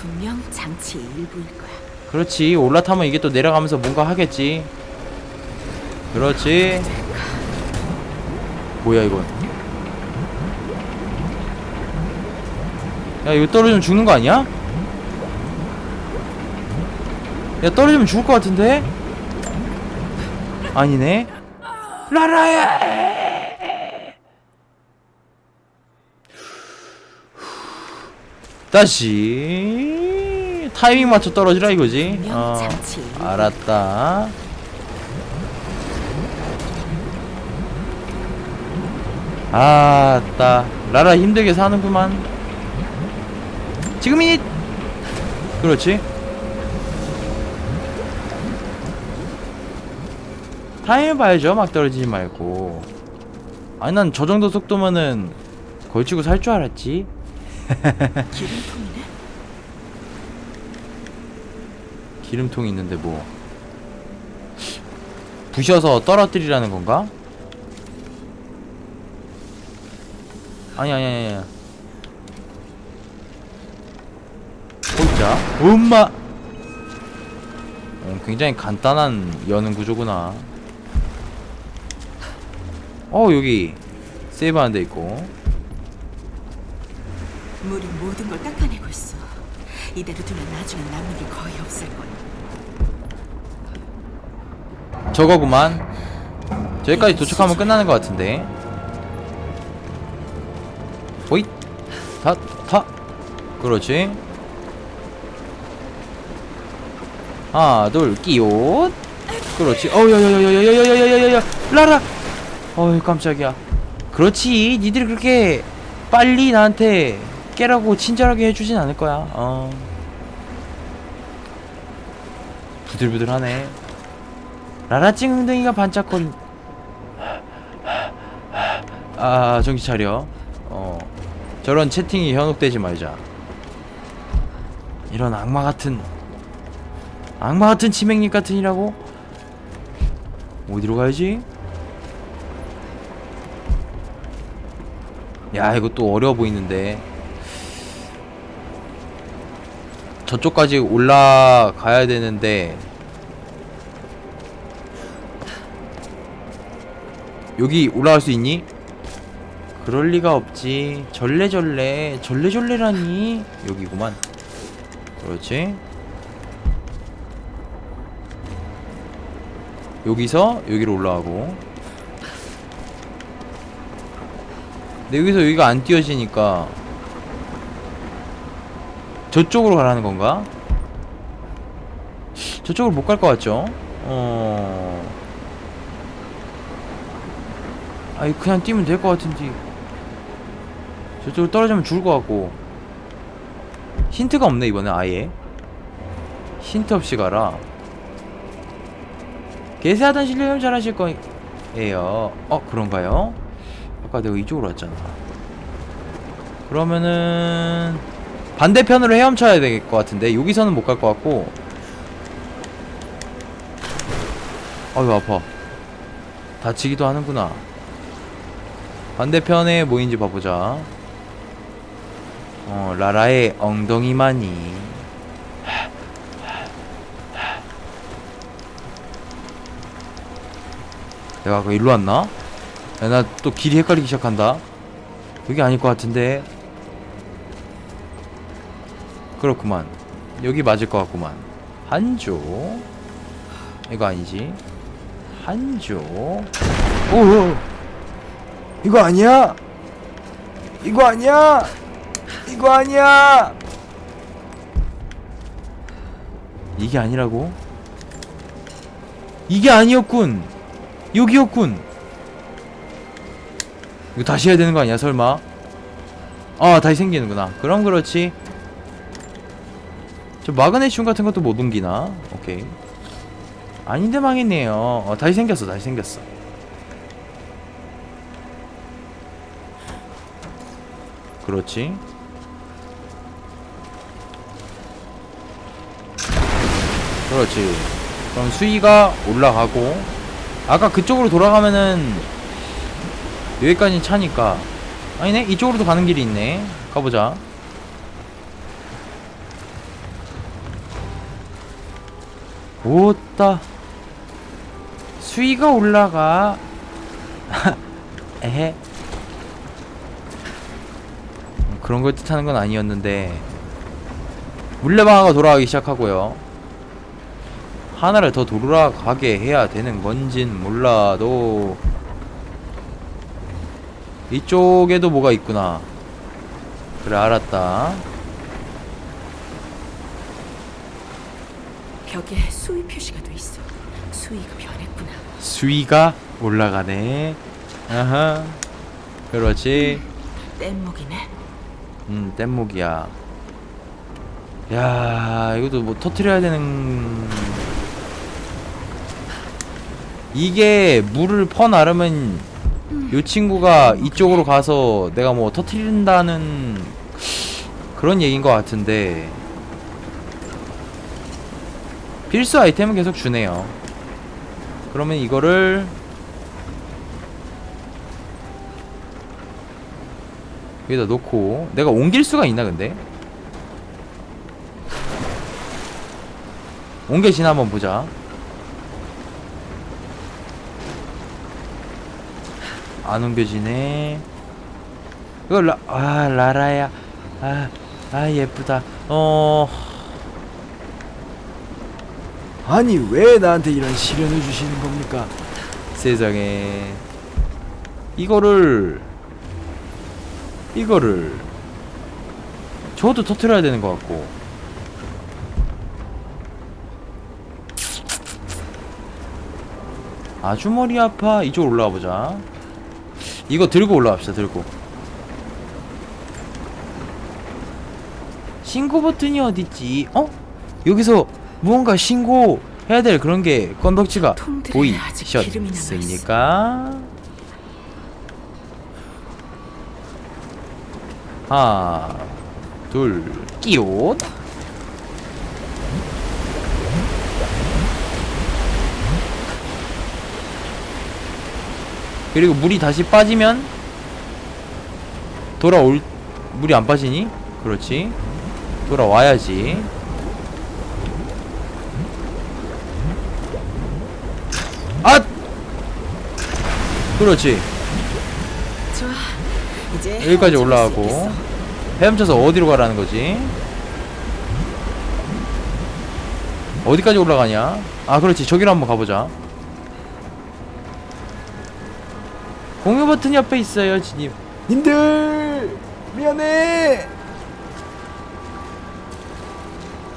분명 장치의 일부일 거야. 그렇지. 올라타면 이게 또 내려가면서 뭔가 하겠지. 그렇지. 뭐야 이건 야 이거 떨어지면 죽는 거 아니야? 야 떨어지면 죽을 것 같은데? 아니네. 라라야! 다시 타이밍 맞춰 떨어지라 이거지. 어 알았다. 아따 라라 힘들게 사는구만. 지금이니 그렇지? 타임을 봐야죠 막 떨어지지 말고. 아니 난 저 정도 속도면은 걸치고 살 줄 알았지 기름통이네. 기름통 있는데 뭐 부셔서 떨어뜨리라는 건가? 아니 아니 아니 보자 엄마 어, 굉장히 간단한 여는 구조구나 어 여기 세이브하는 데 있고 물이 모든 걸 닦아내고 있어. 이대로 두면 나중에 남는 게 거의 없을 거야. 저거구만 저기까지 도착하면 끝나는 것 같은데 호잇 타, 타 그렇지 하나 둘 끼옷 그렇지 어여여여여여여여여여여 라라 어이 깜짝이야 그렇지 니들이 그렇게 빨리 나한테 깨라고 친절하게 해주진 않을 거야 어 부들부들하네 라라 찡둥이가 반짝거린 아 정신 차려. 어 저런 채팅이 현혹되지 말자. 이런 악마 같은 악마 같은 치맥님 같은이라고? 어디로 가야지? 야 이거 또 어려워 보이는데. 저쪽까지 올라가야 되는데 여기 올라갈 수 있니? 그럴 리가 없지. 절레절레, 절레절레라니. 여기구만. 그렇지. 여기서 여기로 올라가고. 근데 여기서 여기가 안 띄어지니까 저쪽으로 가라는 건가? 저쪽으로 못 갈 것 같죠? 어. 아니 그냥 뛰면 될 것 같은데. 저쪽으로 떨어지면 죽을 것 같고. 힌트가 없네 이번에 아예. 힌트 없이 가라. 개세하던 실력은 잘하실 거예요. 어 그런가요? 아까 내가 이쪽으로 왔잖아. 그러면은 반대편으로 헤엄쳐야 될 것 같은데. 여기서는 못 갈 것 같고. 아유 아파. 다치기도 하는구나 반대편에 뭐인지 봐보자. 어, 라라의 엉덩이만이. 내가 그 일로 왔나? 나또 길이 헷갈리기 시작한다. 여기 아닐 것 같은데. 그렇구만. 여기 맞을 것 같구만. 한조. 이거 아니지? 한조. 오. 이거 아니야? 이거 아니야? 이거 아니야? 이게 아니라고? 이게 아니었군. 여기였군. 이거 다시 해야 되는 거 아니야, 설마? 아, 다시 생기는구나. 그럼 그렇지. 저 마그네슘 같은 것도 못 옮기나? 오케이. 아닌데 망했네요. 어, 다시 생겼어, 다시 생겼어. 그렇지. 그렇지. 그럼 수위가 올라가고 아까 그쪽으로 돌아가면은 여기까지 차니까. 아니네? 이쪽으로도 가는 길이 있네. 가보자. 오따. 수위가 올라가. 에헤. 그런 걸 뜻하는 건 아니었는데 물레방아가 돌아가기 시작하고요 하나를 더 돌아가게 해야 되는 건진 몰라도 이쪽에도 뭐가 있구나 그래 알았다 벽에 수위 표시가 돼 있어. 수위가 변했구나. 수위가 올라가네 아하 그렇지 뗏목이네. 음 뗏목이야. 야 이것도 뭐 터트려야 되는 이게 물을 퍼 나르면 요 친구가 이쪽으로 가서 내가 뭐 터트린다는 그런 얘기인 것 같은데 필수 아이템은 계속 주네요. 그러면 이거를 여기다 놓고. 내가 옮길 수가 있나 근데? 옮겨지나 한번 보자. 안 옮겨지네. 이거 라, 아 라라야. 아, 아 예쁘다. 어. 아니 왜 나한테 이런 시련을 주시는 겁니까? 세상에. 이거를 이거를 저도 터트려야 되는 것 같고. 아주 머리 아파. 이쪽 올라가 보자. 이거 들고 올라갑시다 들고. 신고 버튼이 어딨지? 어? 여기서 무언가 신고 해야 될 그런 게 건덕지가. 보이셨습니까? 하나, 둘, 끼옷. 그리고 물이 다시 빠지면 돌아올 물이 안 빠지니? 그렇지. 돌아와야지. 아! 그렇지. 여기까지 올라가고. 헤엄쳐서 어디로 가라는 거지? 어디까지 올라가냐? 아, 그렇지. 저기로 한번 가보자. 공유 버튼 옆에 있어요, 진입. 님들 미안해.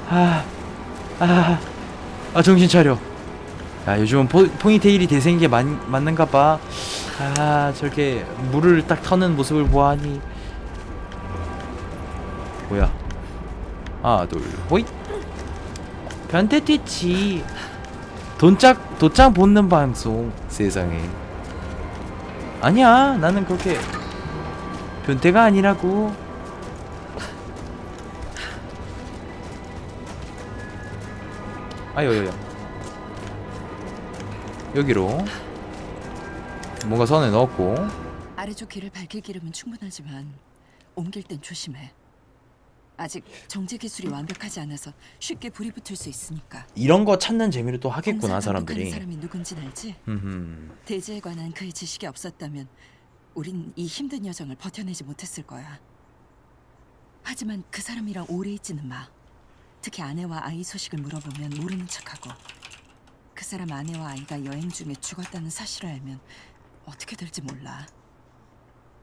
아, 아, 아, 정신 차려. 야, 요즘은 포, 포니테일이 대세인 게 맞, 맞는가 봐. 아, 저렇게 물을 딱 터는 모습을 보아하니. 뭐야. 하나, 둘, 호잇. 변태 뛰치. 돈짝, 도장 본는 방송. 세상에. 아니야, 나는 그렇게 변태가 아니라고. 아여여여 여기로 뭔가 선에 넣었고 아래쪽 길을 밝힐 기름은 충분하지만 옮길 땐 조심해. 아직 정제 기술이 완벽하지 않아서 쉽게 불이 붙을 수 있으니까. 이런 거 찾는 재미로 또 하겠구나 감독하는 사람들이 사람이 누군지 알지? 대지에 관한 그의 지식이 없었다면 우린 이 힘든 여정을 버텨내지 못했을 거야. 하지만 그 사람이랑 오래 있지는 마. 특히 아내와 아이 소식을 물어보면 모르는 척하고 그 사람 아내와 아이가 여행 중에 죽었다는 사실을 알면 어떻게 될지 몰라.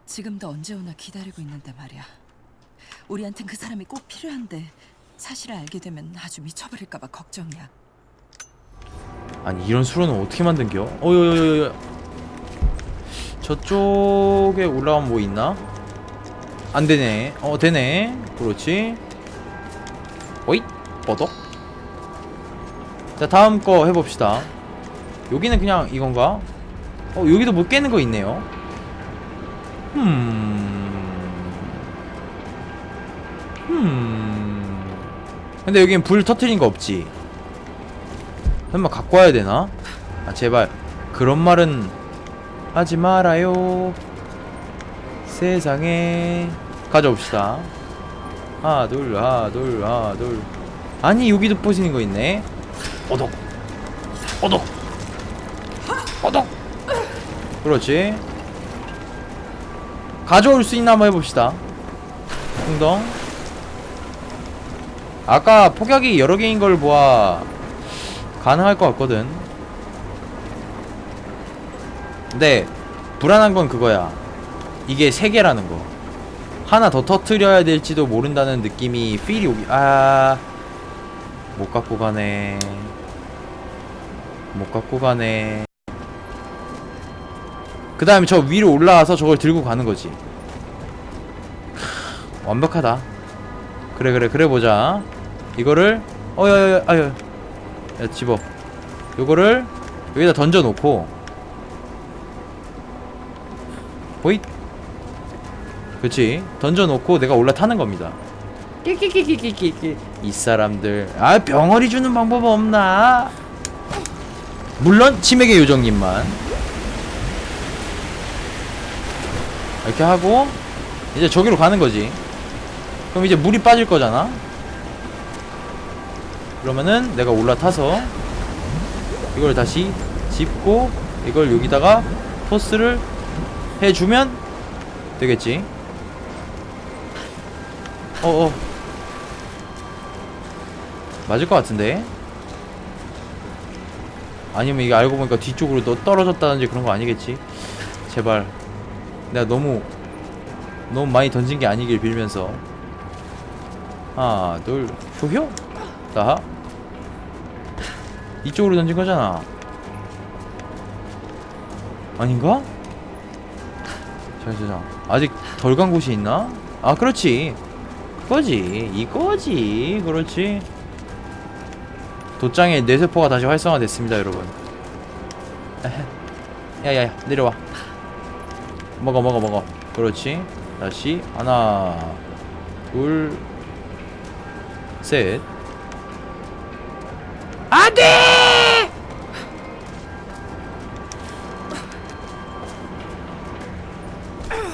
지금도 언제 오나 기다리고 있는데 말이야. 우리한텐 그 사람이 꼭 필요한데 사실을 알게 되면 아주 미쳐버릴까봐 걱정이야. 아니 이런 수로는 어떻게 만든겨? 어여여여여 저쪽에 올라가면 뭐 있나? 안 되네 어 되네 그렇지 어이 뻐덕 자 다음 거 해봅시다. 여기는 그냥 이건가? 어 여기도 못 깨는 거 있네요. 음... 음... 근데 여기는 불 터트린 거 없지? 설마 갖고 와야 되나? 아 제발. 그런 말은 하지 말아요. 세상에. 가져옵시다. 하나 둘 하나 둘 하나 둘. 아니 여기도 부시는 거 있네 오독. 어독. 어독. 그렇지. 가져올 수 있나 한번 해봅시다. 풍덩. 아까 폭약이 여러 개인 걸 보아 가능할 것 같거든. 근데 불안한 건 그거야. 이게 세 개라는 거. 하나 더 터트려야 될지도 모른다는 느낌이 필이 오기 아 못 갖고 가네 못 갖고 가네. 그 다음에 저 위로 올라와서 저걸 들고 가는 거지. 크, 완벽하다. 그래 그래 그래 보자. 이거를 어여여 아유 야 집어. 요거를 여기다 던져 놓고. 호잇. 그치. 던져 놓고 내가 올라타는 겁니다. 끼끼끼끼끼끼 이 사람들. 아 병어리 주는 방법 없나 물론 치맥의 요정님만. 이렇게 하고 이제 저기로 가는 거지. 그럼 이제 물이 빠질 거잖아. 그러면은 내가 올라타서 이걸 다시 짚고 이걸 여기다가 토스를 해주면 되겠지. 어어. 맞을 것 같은데 아니면 이게 알고 보니까 뒤쪽으로 너 떨어졌다든지 그런 거 아니겠지? 제발. 내가 너무 너무 많이 던진 게 아니길 빌면서. 하나 둘 효효 자 이쪽으로 던진 거잖아. 아닌가? 자자자. 아직 덜 간 곳이 있나? 아 그렇지. 이거지. 이거지. 그렇지 돛장에 뇌세포가 다시 활성화됐습니다 여러분. 야야야 내려와. 먹어 먹어 먹어. 그렇지. 다시 하나 둘셋. 안돼!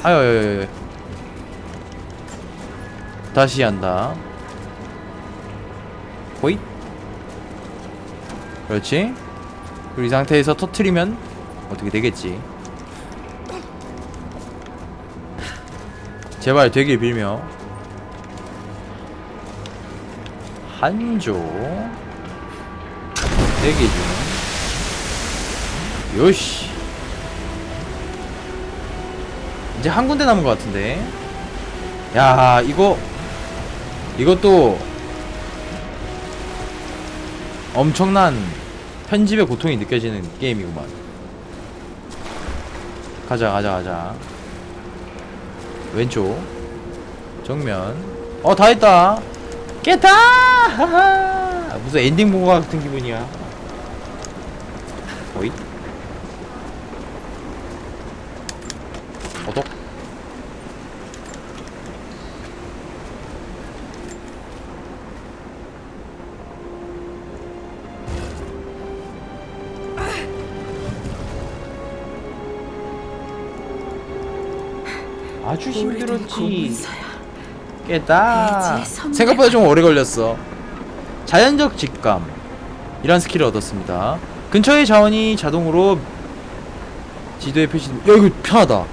아유 아유, 아유. 다시 한다. 호잇 그렇지. 그리고 이 상태에서 터트리면 어떻게 되겠지? 제발 되길 빌며. 한조. 대기 중 요시 이제 한 군데 남은 것 같은데. 야 이거 이것도 엄청난 편집의 고통이 느껴지는 게임이구만. 가자 가자 가자. 왼쪽. 정면. 어 다 했다. 깼다! 하하. 무슨 엔딩 보고 같은 기분이야 아주 힘들었지. 선물. 생각보다 좀 오래 걸렸어. 자연적 직감. 이런 스킬을 얻었습니다. 근처의 자원이 자동으로 지도에 표시 야 이거 편하다.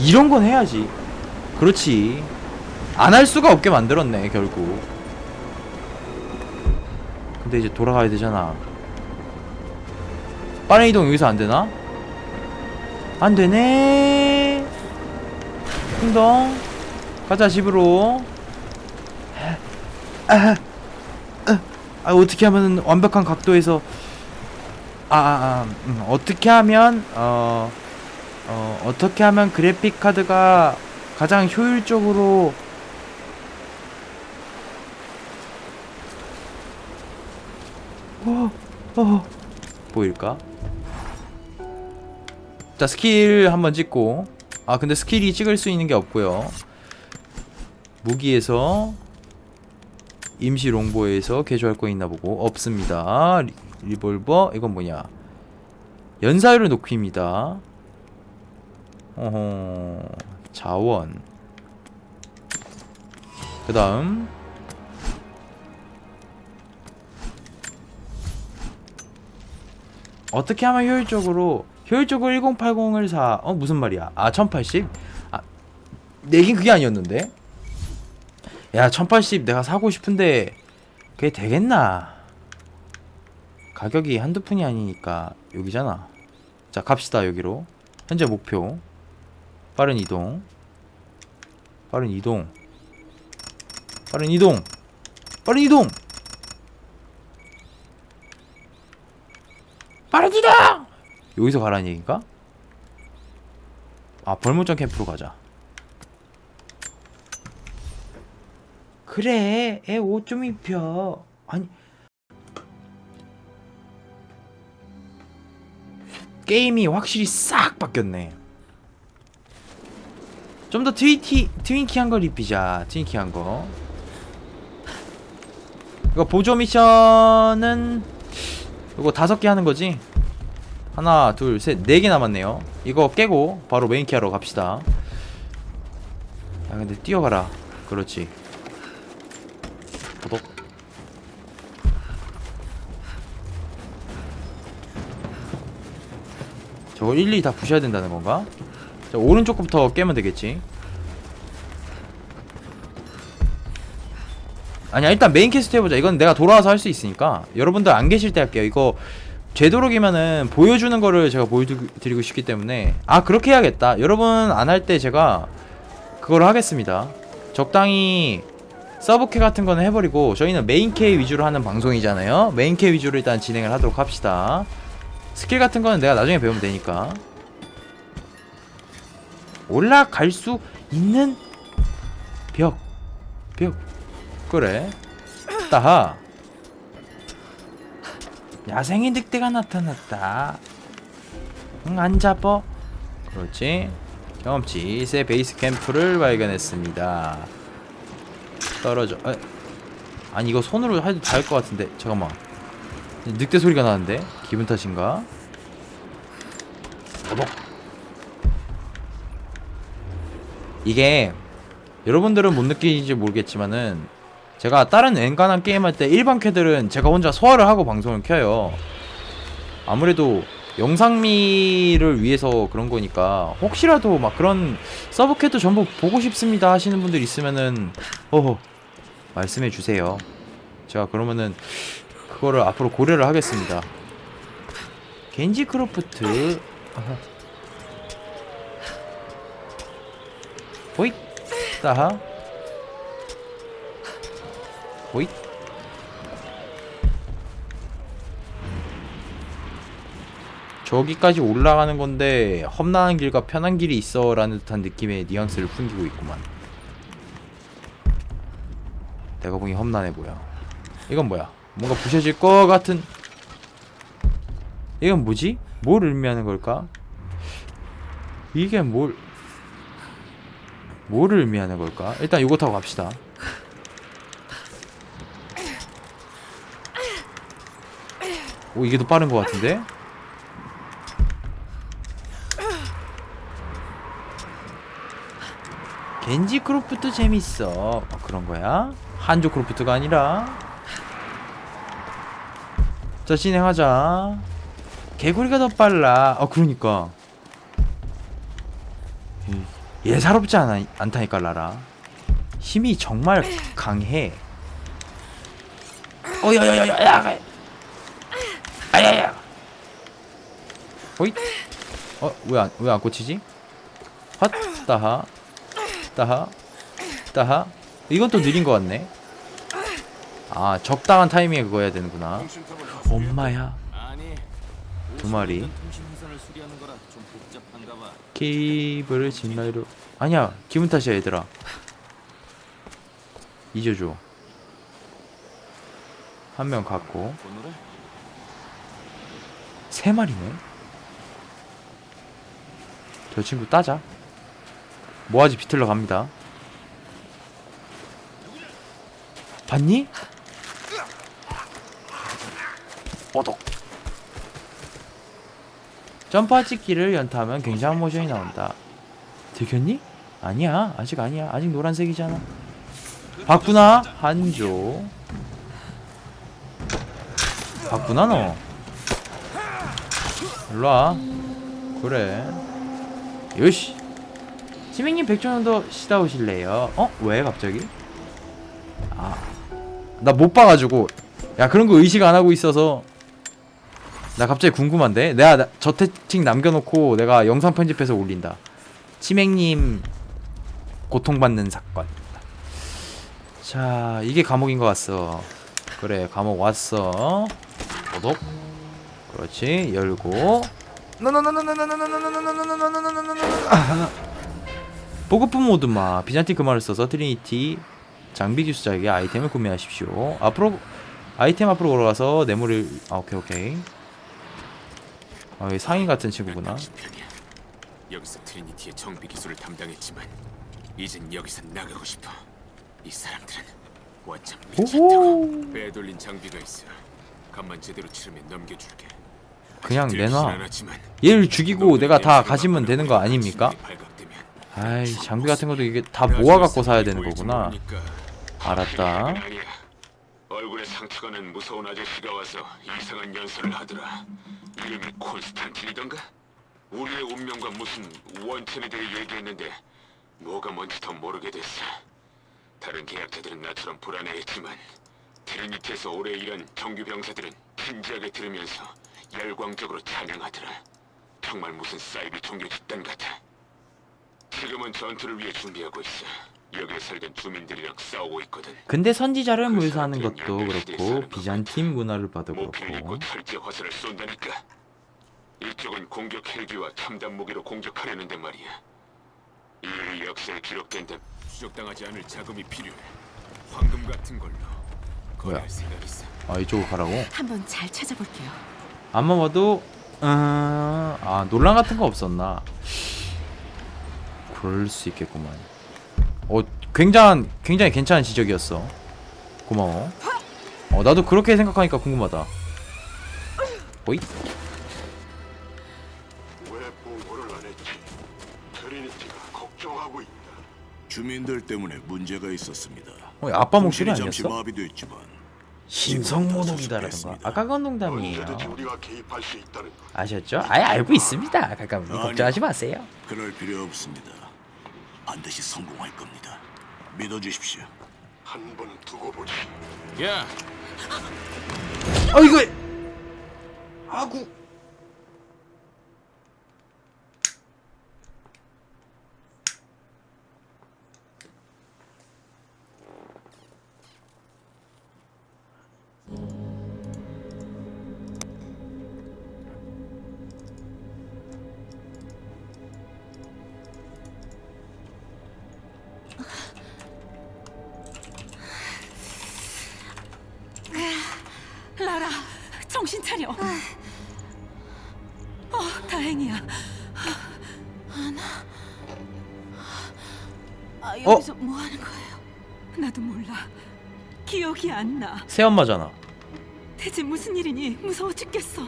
이런 건 해야지. 그렇지. 안 할 수가 없게 만들었네 결국. 근데 이제 돌아가야 되잖아. 빠른 이동 여기서 안 되나? 안 되네 풍덩 가자 집으로. 아, 아, 아 어떻게 하면 완벽한 각도에서 아, 아, 아 음, 어떻게 하면 어, 어 어떻게 하면 그래픽 카드가 가장 효율적으로 어, 어, 보일까? 자 스킬 한번 찍고 아 근데 스킬이 찍을 수 있는 게 없고요. 무기에서 임시 롱보에서 개조할 거 있나 보고 없습니다. 리, 리볼버? 이건 뭐냐? 연사율을 높입니다. 어허 자원. 그 다음. 어떻게 하면 효율적으로 효율적으로 1080을 사? 어 무슨 말이야? 아 1080? 아 내긴 그게 아니었는데. 야 1080 내가 사고 싶은데 그게 되겠나? 가격이 한두 푼이 아니니까 여기잖아. 자 갑시다 여기로. 현재 목표 빠른 이동. 빠른 이동. 빠른 이동. 빠른 이동. 빠른 이동. 여기서 가라는 얘기인가? 아 벌목장 캠프로 가자. 그래 애 옷 좀 입혀. 아니 게임이 확실히 싹 바뀌었네. 좀 더 트위티 트윈키한 걸 입히자. 트윈키한 거. 이거 보조 미션은 이거 다섯 개 하는 거지. 하나, 둘, 셋, 네 개 남았네요. 이거 깨고 바로 메인키 하러 갑시다. 아 근데 뛰어가라. 그렇지. 도독. 저걸 일일이 다 부셔야 된다는 건가? 자, 오른쪽부터 깨면 되겠지. 아니야 일단 메인 퀘스트 해보자 이건 내가 돌아와서 할 수 있으니까 여러분들 안 계실 때 할게요 이거 되도록이면은 보여주는 거를 제가 보여드리고 싶기 때문에 아 그렇게 해야겠다. 여러분 안 할 때 제가 그걸 하겠습니다. 적당히 서브캐 같은 거는 해버리고 저희는 메인캐 위주로 하는 방송이잖아요. 메인캐 위주로 일단 진행을 하도록 합시다. 스킬 같은 거는 내가 나중에 배우면 되니까. 올라갈 수 있는 벽. 벽. 그래. 따하 야생의 늑대가 나타났다. 응, 안 잡어? 그렇지. 경험치 새 베이스 캠프를 발견했습니다. 떨어져. 에. 아니 이거 손으로 해도 닿을 것 같은데. 잠깐만. 늑대 소리가 나는데? 기분 탓인가? 도독 이게 여러분들은 못 느끼는지 모르겠지만은 제가 다른 엔간한 게임 할 때 일반 캐들은 제가 혼자 소화를 하고 방송을 켜요. 아무래도 영상미를 위해서 그런 거니까 혹시라도 막 그런 서브 캐도 전부 보고 싶습니다 하시는 분들 있으면은 어허 말씀해 주세요. 제가 그러면은 그거를 앞으로 고려를 하겠습니다. 겐지 크로프트. 호잇 따하 호잇 저기까지 올라가는 건데 험난한 길과 편한 길이 있어 라는 듯한 느낌의 뉘앙스를 풍기고 있구만 내가 보기 험난해 보여 이건 뭐야 뭔가 부셔질 것 같은 이건 뭐지? 뭘 의미하는 걸까? 이게 뭘 뭐를 의미하는 걸까? 일단 이거 타고 갑시다. 오 이게 더 빠른 것 같은데? 겐지 크로프트 재밌어. 어, 그런 거야? 한조 크로프트가 아니라. 자 진행하자. 개구리가 더 빨라. 어 그러니까. 음. 예사롭지 않아, 않다니까 라라 힘이 정말 강해 어야야야야야 아야야 호잇 어 왜 안 왜 안 꽂히지? 헛 따하. 따하. 따하. 이건 또 느린 것 같네. 아 적당한 타이밍에 그거 해야 되는구나. 엄마야. 아니 두 마리. 케이블을 진라이로. 아니야 기분 탓이야 얘들아. 잊어줘. 한 명 갖고 세 마리네. 저 친구 따자. 모아지 비틀러 갑니다. 봤니? 뽀독 점프하지 기를 연타하면 굉장한 모션이 나온다. 들켰니? 아니야. 아직 아니야. 아직 노란색이잖아. 봤구나 한조. 봤구나 너 일로와. 그래. 요시. 지맹님 백종원도 쉬다 오실래요? 어? 왜 갑자기? 아 나 못 봐가지고. 야 그런 거 의식 안 하고 있어서. 나 갑자기 궁금한데? 내가 나, 저 채팅 남겨놓고 내가 영상 편집해서 올린다. 치맹님 고통받는 사건. 자 이게 감옥인 것 같어. 그래 감옥 왔어. 도독 그렇지 열고 보급품 모드마 비잔티 금화를 써서 트리니티 장비 기술자에게 아이템을 구매하십시오 앞으로 아이템 앞으로 걸어가서 뇌물을 아 오케이 오케이 아 여기 상인 같은 친구구나. 여기서 트리니티의 정비 기술을 담당했지만 이젠 여기서 나가고 싶어. 이 사람들은 완전 미쳤다고. 빼돌린 장비가 있어. 값만 제대로 치르면 넘겨줄게. 그냥 내놔 얘를 죽이고 내가 다 가지면 되는 거 아닙니까? 아이 줄 장비 같은 것도 이게 다 모아갖고 사야 되는 거구나 알았다. 얼굴에 상처가 난 무서운 아저씨가 와서 이상한 연설을 하더라. 이름이 콘스탄틴이던가? 우리의 운명과 무슨 원천에 대해 얘기했는데 뭐가 뭔지 더 모르게 됐어. 다른 계약자들은 나처럼 불안해했지만 트리니티에서 오래 일한 정규 병사들은 진지하게 들으면서 열광적으로 찬양하더라. 정말 무슨 사이비 종교 집단 같아. 지금은 전투를 위해 준비하고 있어. 여기에 살던 주민들이랑 싸우고 있거든. 근데 선지자를 묘사하는 것도 그렇고 비잔틴 문화를 봐도 목표를 그렇고 잃고 철제 화살을 쏜다니까. 이쪽은 공격 헬기와 첨단 무기로 공격하려는데 말이야. 이 일이 역사에 기록된다. 추적당하지 않을 자금이 필요해. 황금 같은 걸로. 거래할 생각 있어. 아 이쪽으로 가라고? 한번 잘 찾아볼게요. 안만 봐도 음... 아 논란 같은 거 없었나 그럴 수 있겠구만 어 굉장한 굉장히 괜찮은 지적이었어 고마워 어 나도 그렇게 생각하니까 궁금하다 오이 왜 보고를 안 했지? 트리니티가 걱정하고 있다. 주민들 때문에 문제가 있었습니다. 어 아빠 목소리 잠시 아니었어? 마비됐지만 신성모독이다라던가 아까 건 농담이에요 언제든지 우리가 개입할 수 있다는 것. 아셨죠? 아예 알고 있습니다 가까이 걱정하지 마세요 그럴 필요 없습니다. 반드시 성공할 겁니다. 믿어주십시오. 한 번은 두고 보지. 야, 어 이거 아구 라라, 정신 차려. 어, 다행이야. 아, 여기서 뭐 하는 거예요? 나도 몰라. 기억이 안 나. 새엄마잖아 대체 무슨 일이니? 무서워 죽겠어.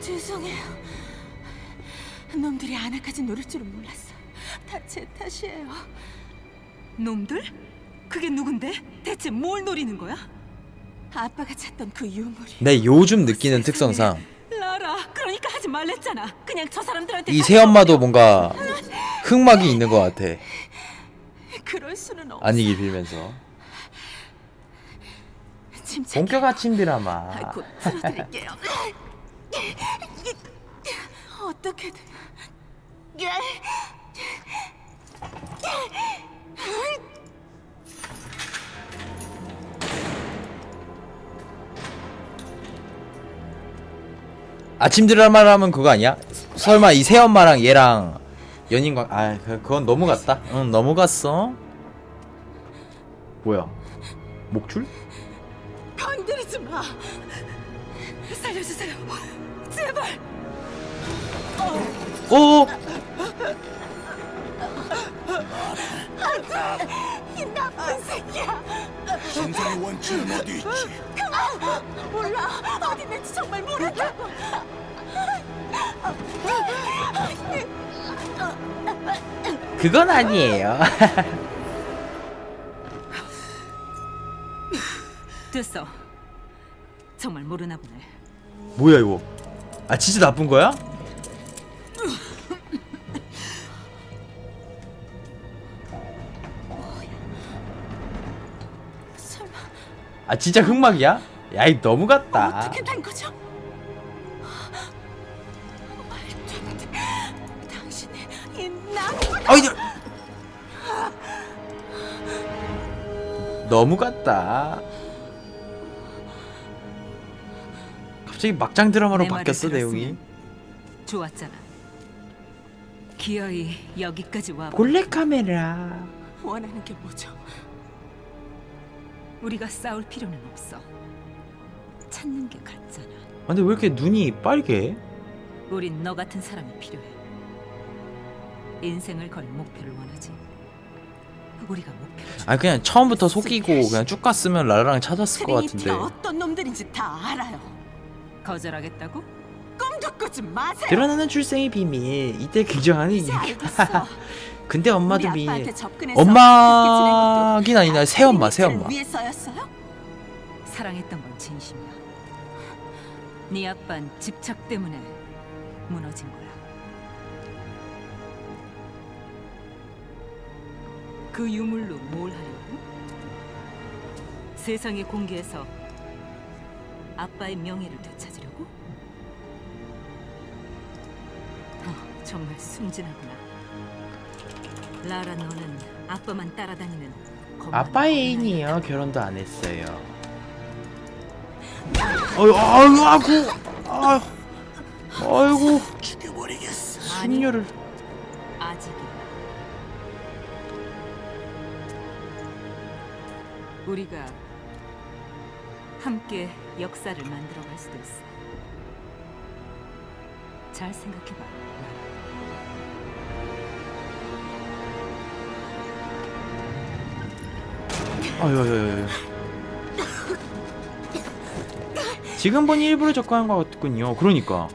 죄송해요. 놈들이 아나까지 노릴 줄은 몰랐어. 다 제 탓이에요. 놈들? 그게 누군데? 대체 뭘 노리는 거야? 아빠가 찾던 그 유물이. 내 요즘 느끼는 특성상 라라, 그러니까 하지 말랬잖아. 그냥 저 사람들한테 이다 새엄마도 뭔가 흑막이 있는 것 같아 그럴 수는 없어. 아니길 빌면서. 본격 아침 드라마 아, 곧 틀어드릴게요. 어떻게든. 아침 드라마라면 그거 아니야? 설마 이 새엄마랑 얘랑 연인관 아 그- 그건 너무 갔다 응 너무 갔어 뭐야 목줄? 건드리지 마. 살려주세요. 제발. 오이 나쁜 새끼야. 신성의 원칙은 어디 있지? 몰라. 어디 있는지 정말 모른다고. 그건 아니에요 됐어. 정말 모르나 보네. 뭐야 이거? 아 진짜 나쁜 거야? 아 진짜 흑막이야? 야이 너무 같다. 어떻게 된 거죠? 말도 안 돼. 당신이 이 남. 아이들 너무 같다. 갑자기 막장 드라마로 내 말을 바뀌었어 내용이. 들었으면 좋았잖아. 기어이 여기까지 와. 몰래 카메라. 원하는 게 뭐죠? 우리가 싸울 필요는 없어. 찾는 게 같잖아. 아, 근데 왜 이렇게 눈이 빨개? 우린 너 같은 사람이 필요해. 인생을 걸 목표를 원하지. 우리가 목표를 줘. 아 그냥 처음부터 속이고 그냥 쭉 갔으면 라라랑 찾았을 것 같은데. 트리니티가 어떤 놈들인지 다 알아요. 거절하겠다고? 꿈도 꾸지 마세요. 드러나는 출생의 비밀 이때 규정하는 이제 알겠어. 근데 엄마도 우리 미 아빠한테 접근해서 엄마긴 아니라 새엄마 트리니티를 새엄마 위해서였어요? 사랑했던 건 진심이야. 네 아빤 집착 때문에 무너진 거야. 그 유물로 뭘 하려고? 세상에 공개해서 아빠의 명예를 되찾으려고? 어, 정말 순진하구나. 라라 너는 아빠만 따라다니는 겁만 아빠의. 애인이에요 결혼도 안 했어요 어휴 아유 아구 아유 아이고 죽여버리겠어. 순녀를 아직이야. 우리가 함께 역사를 만들어갈 수도 있어. 잘 생각해봐. 라라. 아유 아유 아유 지금 보니 일부러 접근한 것 같군요. 그러니까